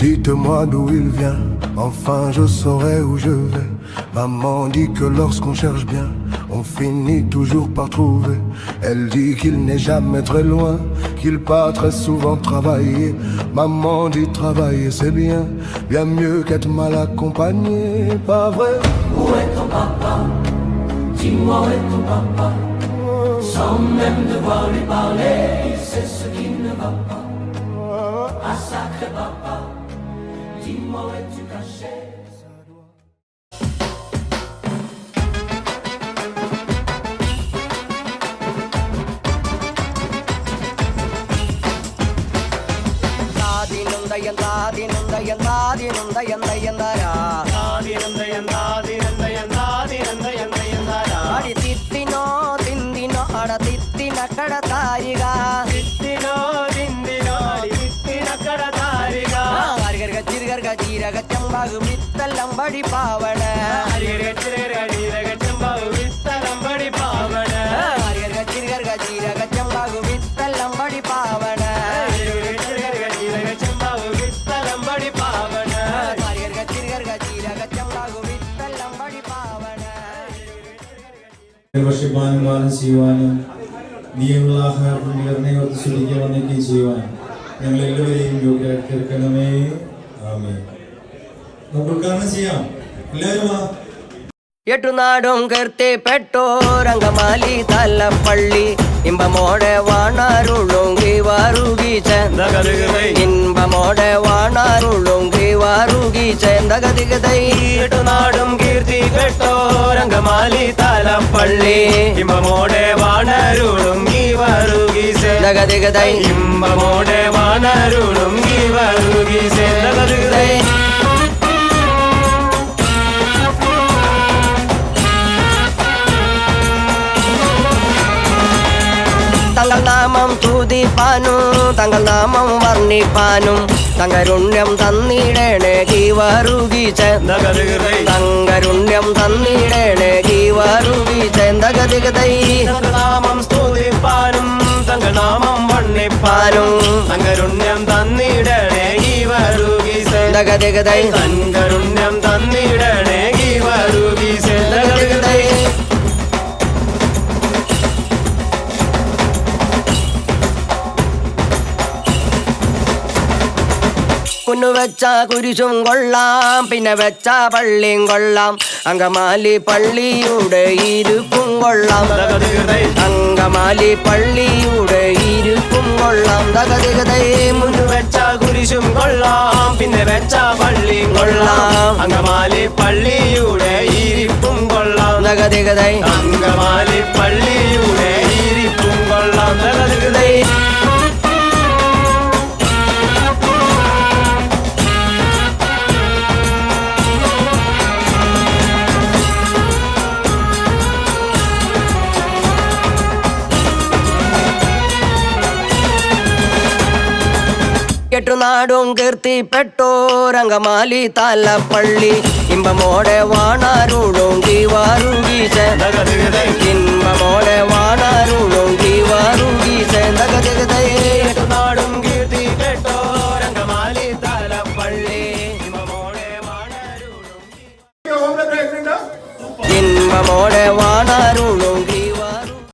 Dites-moi d'où il vient, enfin je saurai où je vais. Maman dit que lorsqu'on cherche bien, on finit toujours par trouver. Elle dit qu'il n'est jamais très loin, qu'il part très souvent travailler. Maman dit travailler c'est bien, bien mieux qu'être mal accompagné, pas vrai? Où est ton papa? Dis-moi où est ton papa. Sans même devoir lui parler, c'est ce qui ne va pas. Ah sacré papa, dis-moi où es-tu caché താതിനുന്തയൻ താതിനുന്തയൻ താതിനുന്തയൻ ചിരുകർഗ ചീരക പാവണ വിത്തല്ലം വിത്തലമ്പടി പാവണ അരികർഗ ചിരുകർഗ പാവണ ചമ്പാകു വിത്തലമ്പടി പാവണ അരികർഗ ചിരുകർഗ ചീരക ചമ്പാകു വിത്തല്ലം പടി പാവണ വർഷിപ്പാനും പാലം ചെയ്യുവാനും നീയുള്ള ആഹാരം നിർണയം ശ്രദ്ധിക്കാൻ വന്നിട്ട് ചെയ്യുവാനും ഞങ്ങൾ എല്ലാവരെയും യോഗ്യരാക്കി തീർക്കണമേ കീർത്തി പെട്ടോ രംഗമാലി എട്ടുനാടും തലപ്പള്ളി. ഇമ്പമോടെ വാണാരുളുങ്കി വാറുകി ഇമ്പമോടെ വാണാരുളുങ്കി വാറുകി ചേന്തകതികതൈ എട്ടുനാടും കീർത്തി കെട്ടോരംഗമാലി തലപ്പള്ളി. ഇമ്പമോടെ വാണരുളും ദഗതികതൈ ഇമ്പമോടെ വാണരുളും ഈ വരുകീസേ ദഗതികതൈ തങ്ങൾ നാമം തുതിപ്പാനും തങ്ങൾ നാമം വർണിപ്പാനും തങ്കരുണ്യം തന്നിടേണേ കീവറുകി തങ്കരുണ്യം തന്നിടേണേ കീവറുകി ചേന്തകതികതൈ വണ്ണിപ്പാനും തങ്കരുണ്യം തന്നിടണേ ഈ വരുകീസേ. തങ്കരുണ്യം തന്നിടണേ ഈ വരുകീസേ. കുന്നു വെച്ച കുരിശും കൊള്ളാം പിന്നെ വെച്ച പള്ളിയും കൊള്ളാം. അങ്കമാലി പള്ളിയുടെ ഇരുപ്പും കൊള്ളാം. അങ്കമാലി പള്ളിയുടെ കൊള്ളാം. അങ്കമാലി പള്ളിയുടെ ഇരിപ്പും കൊള്ളാം. ദഗതികതൈ എട്ടുനാടും കീർത്തിപ്പെട്ടോരംഗമാലി തലപ്പള്ളി ഇമ്പമോടെ വാണാരുളും ദഗദഗദൈ. ഇമ്പമോടെ വാണാരുളും